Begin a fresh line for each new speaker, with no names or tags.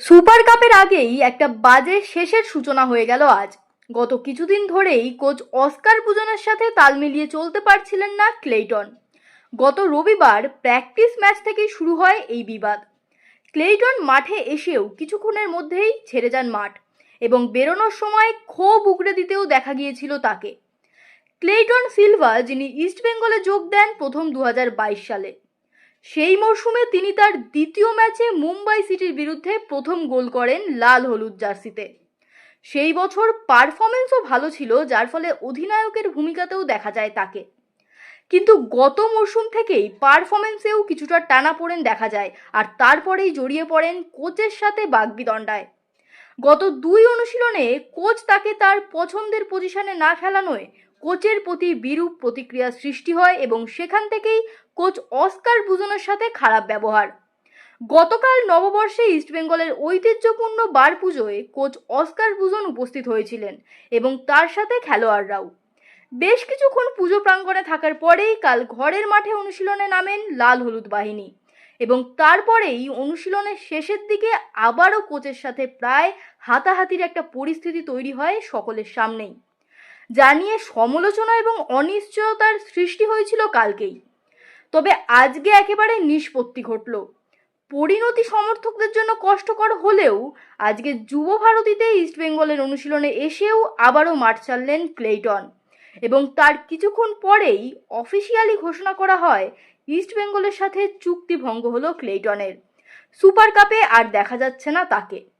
Super কাপের আগেই একটা বাজে শেষের সূচনা হয়ে গেল আজ। গত কিছুদিন ধরেই কোচ অস্কার পূজনের সাথে তাল মিলিয়ে চলতে পারছিলেন না ক্লেইটন। গত রবিবার প্র্যাকটিস ম্যাচ থেকেই শুরু হয় এই বিবাদ। ক্লেইটন মাঠে এসেও কিছুক্ষণের মধ্যেই ছেড়ে যান মাঠ এবং বেরোনোর সময় ক্ষোভ উগড়ে দিতেও দেখা গিয়েছিল তাকে। ক্লেইটন সিলভা, যিনি ইস্টবেঙ্গলে যোগ দেন প্রথম দু হাজার বাইশ সালে সেই মরশুমে তিনি তার দ্বিতীয় ম্যাচে মুম্বাই সিটির বিরুদ্ধে প্রথম গোল করেন লাল হলুদ জার্সিতে। সেই বছর পারফরমেন্সও ভালো ছিল, যার ফলে অধিনায়কের ভূমিকাতেও দেখা যায় তাকে। কিন্তু গত মরশুম থেকেই পারফরমেন্সেও কিছুটা টানা পড়েন দেখা যায়, আর তারপরেই জড়িয়ে পড়েন কোচের সাথে বাগবিদণ্ডায়। গত দুই অনুশীলনে কোচ তাকে তার পছন্দের পজিশনে না খেলানোয় কোচের প্রতি বিরূপ প্রতিক্রিয়া সৃষ্টি হয় এবং সেখান থেকেই কোচ অস্কার বুজনের সাথে খারাপ ব্যবহার। গতকাল নববর্ষে ইস্টবেঙ্গলের ঐতিহ্যপূর্ণ বার পুজোয় কোচ অস্কার বুজন উপস্থিত হয়েছিলেন এবং তার সাথে খেলোয়াড়রাও। বেশ কিছুক্ষণ পুজো প্রাঙ্গণে থাকার পরেই কাল ঘরের মাঠে অনুশীলনে নামেন লাল হলুদ বাহিনী। এবং তারপরেই অনুশীলনের শেষের দিকে আবারও কোচের সাথে প্রায় হাতাহাতির একটা পরিস্থিতি তৈরি হয় সকলের সামনেই। যা নিয়ে সমালোচনা এবং অনিশ্চয়তার সৃষ্টি হয়েছিল কালকেই। তবে আজকে একেবারে নিষ্পত্তি ঘটল। পরিণতি সমর্থকদের জন্য কষ্টকর হলেও আজকে যুব ভারতীতে ইস্টবেঙ্গলের অনুশীলনে এসেও আবারও মাঠ ছাড়লেন ক্লেইটন। এবং তার কিছুক্ষণ পরেই অফিসিয়ালি ঘোষণা করা হয় ইস্টবেঙ্গলের সাথে চুক্তি ভঙ্গ হলো ক্লেটনের সুপার কাপে আর দেখা যাচ্ছে না তাকে।